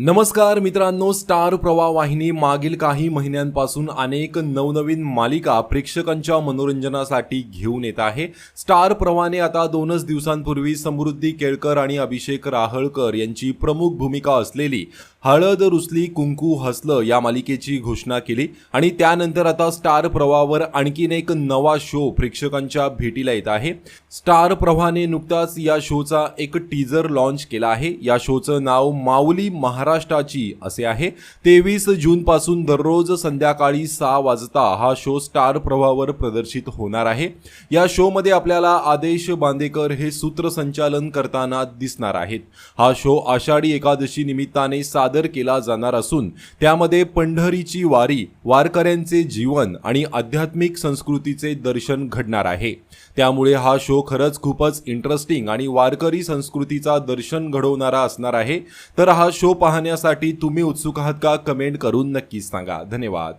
नमस्कार मित्रांनो स्टार प्रवाह वाहिनी मागील काही महिन्यांपासून अनेक नवनवीन मालिका प्रेक्षकांच्या मनोरंजनासाठी घेऊन येत आहे. स्टार प्रवाहाने आता दोनच दिवसांपूर्वी समृद्धी केळकर आणि अभिषेक राहळकर यांची प्रमुख भूमिका असलेली हळद रुसली कुंकू हसलं या मालिकेची घोषणा केली आणि त्यानंतर आता स्टार प्रवाहावर आणखीन एक नवा शो प्रेक्षकांच्या भेटीला येत आहे. स्टार प्रवाहाने नुकताच या शोचा एक टीजर लॉन्च केला आहे. या शोचं नाव माऊली महाराष्ट्राची असे आहे. तेवीस जून पासून दररोज संध्याकाळी सहा वाजता हा शो स्टार प्रभावर प्रदर्शित होणार आहे. या शोमध्ये आपल्याला आदेश बांदेकर हे सूत्रसंचालन करताना दिसणार आहेत. हा शो आषाढी एकादशी निमित्ताने सादर केला जाणार असून त्यामध्ये पंढरीची वारी वारकऱ्यांचे जीवन आणि आध्यात्मिक संस्कृतीचे दर्शन घडणार आहे. त्यामुळे हा शो खरंच खूपच इंटरेस्टिंग आणि वारकरी संस्कृतीचा दर्शन घडवणारा असणार आहे. तर हा शो पाहण्यासाठी तुम्ही उत्सुक आहात का? कमेंट करून नक्कीच सांगा. धन्यवाद.